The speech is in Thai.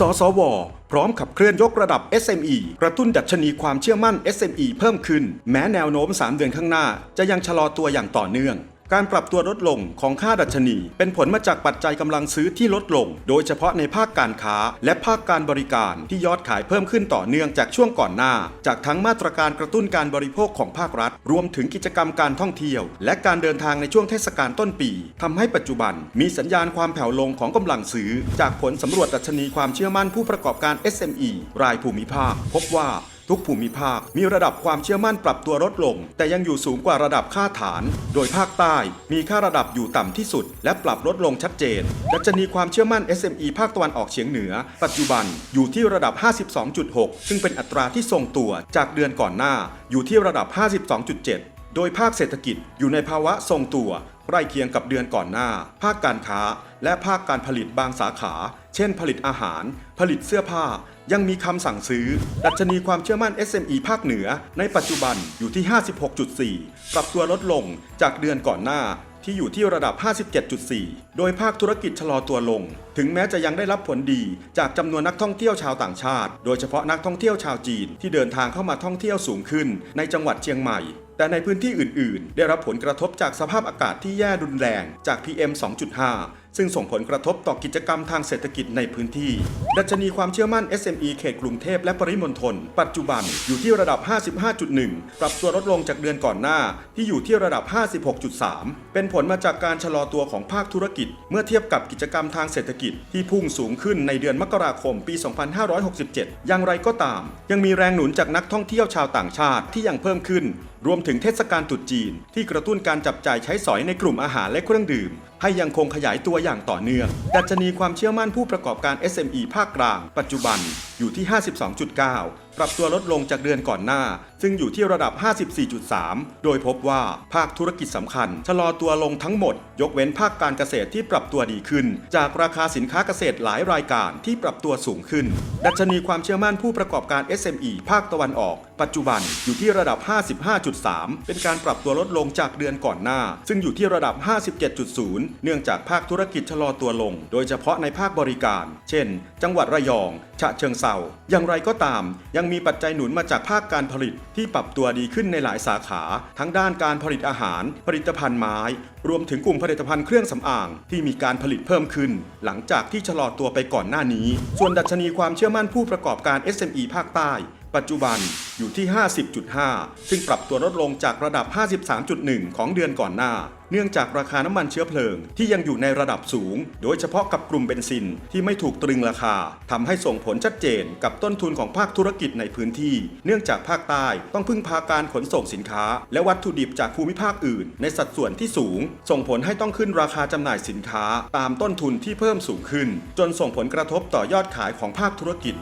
สสว พร้อมขับเคลื่อนยกระดับ SME กระตุ้นดัชนีความเชื่อมั่น SME เพิ่มขึ้น แม้แนวโน้ม 3 เดือนข้างหน้า จะยังชะลอตัวอย่างต่อเนื่อง การปรับตัวลดลงของค่าดัชนี เป็นผลมาจากปัจจัยกำลังซื้อที่ลดลง โดยเฉพาะในภาคการค้า และภาคการบริการที่ยอดขายเพิ่มขึ้นต่อเนื่องจากช่วงก่อนหน้า จากทั้งมาตรการกระตุ้นการบริโภคของภาครัฐ รวมถึงกิจกรรมการท่องเที่ยว และการเดินทางในช่วงเทศกาลต้นปีทำให้ปัจจุบัน มีสัญญาณความแผ่วลงของกำลังซื้อ จากผลสำรวจดัชนีความเชื่อมั่นผู้ประกอบการ SME รายภูมิภาค พบว่า ทุกภูมิภาค มีระดับความเชื่อมั่นปรับตัวลดลง แต่ยังอยู่สูงกว่าระดับค่าฐาน โดยภาคใต้มีค่าระดับอยู่ต่ำที่สุด และปรับลดลงชัดเจนดัชนีความเชื่อมั่น SME ภาคตะวันออกเฉียงเหนือ ปัจจุบันอยู่ที่ระดับ 52.6 ซึ่งเป็นอัตราที่ทรงตัวจากเดือนก่อนหน้าอยู่ที่ระดับ 52.7 โดยภาคเศรษฐกิจอยู่ในภาวะทรงตัวใกล้เคียงกับเดือนก่อนหน้า ภาคการค้า และภาคการผลิตบางสาขา เช่น ผลิตอาหาร ผลิตเสื้อผ้า ยังมีคำสั่งซื้อ ดัชนีความเชื่อมั่น SME ภาคเหนือ ในปัจจุบันอยู่ที่ 56.4 ปรับตัวลดลงจากเดือนก่อนหน้าที่อยู่ที่ระดับ 57.4 โดยภาคธุรกิจชะลอตัวลง ถึงแม้จะยังได้รับผลดีจากจำนวนนักท่องเที่ยวชาวต่างชาติ โดยเฉพาะนักท่องเที่ยวชาวจีนที่เดินทางเข้ามาท่องเที่ยวสูงขึ้นในจังหวัดเชียงใหม่ แต่ในพื้นที่อื่น ๆ ได้รับผลกระทบจากสภาพอากาศที่แย่รุนแรงจาก PM 2.5 ซึ่งส่งผลกระทบต่อกิจกรรมทางเศรษฐกิจในพื้นที่ ดัชนีความเชื่อมั่น SME เขตกรุงเทพและปริมณฑลปัจจุบันอยู่ที่ระดับ 55.1 ปรับตัวลดลงจากเดือนก่อนหน้าที่อยู่ที่ระดับ 56.3 เป็นผลมาจากการชะลอตัวของภาคธุรกิจ เมื่อเทียบกับกิจกรรมทางเศรษฐกิจที่พุ่งสูงขึ้นในเดือนมกราคมปี 2567 อย่างไรก็ตาม ยังมีแรงหนุนจากนักท่องเที่ยวชาวต่างชาติที่ยังเพิ่มขึ้น รวมถึงเทศกาลตรุษจีนที่กระตุ้นการจับจ่ายใช้สอยในกลุ่มอาหารและเครื่องดื่ม ให้ยังคงขยายตัวอย่างต่อเนื่อง ดัชนีความเชื่อมั่นผู้ประกอบการ SME ภาคกลาง ปัจจุบันอยู่ที่ 52.9 ปรับตัวลดลงจากเดือนก่อนหน้า ซึ่งอยู่ที่ระดับ 54.3 โดยพบว่าภาคธุรกิจสำคัญ ชะลอตัวลงทั้งหมด ยกเว้นภาคการเกษตรที่ปรับตัวดีขึ้น จากราคาสินค้าเกษตรหลายรายการที่ปรับตัวสูงขึ้น ดัชนีความเชื่อมั่นผู้ประกอบการ SME ภาคตะวันออก ปัจจุบันอยู่ที่ระดับ 55.3 เป็นการปรับตัวลดลงจากเดือนก่อนหน้า ซึ่งอยู่ที่ระดับ 57.0เนื่องจากภาคธุรกิจชะลอตัวลง โดยเฉพาะในภาคบริการ เช่น จังหวัดระยอง ฉะเชิงเซาอย่างไรก็ตาม ยังมีปัจจัยหนุนมาจากภาคการผลิตที่ปรับตัวดีขึ้นในหลายสาขา ทั้งด้านการผลิตอาหาร ผลิตภัณฑ์ไม้ รวมถึงกลุ่มผลิตภัณฑ์เครื่องสำอาง ที่มีการผลิตเพิ่มขึ้น หลังจากที่ชะลอตัวไปก่อนหน้านี้ ส่วนดัชนีความเชื่อมั่นผู้ประกอบการ SME ภาคใต้ ปัจจุบันอยู่ที่ 50.5 ซึ่งปรับตัวลดลงจากระดับ 53.1 ของเดือนก่อนหน้า เนื่องจากราคาน้ำมันเชื้อเพลิงที่ยังอยู่ในระดับสูง โดยเฉพาะกับกลุ่มเบนซินที่ไม่ถูกตรึงราคาทำให้ส่งผลชัดเจนกับต้นทุนของภาคธุรกิจในพื้นที่ เนื่องจากภาคใต้ต้องพึ่งพาการขนส่งสินค้า และวัตถุดิบจากภูมิภาคอื่น ในสัดส่วนที่สูง ส่งผลให้ต้องขึ้นราคาจำหน่ายสินค้า ตามต้นทุนที่เพิ่มสูงขึ้น จนส่งผลกระทบต่อยอดขายของภาคธุรกิจ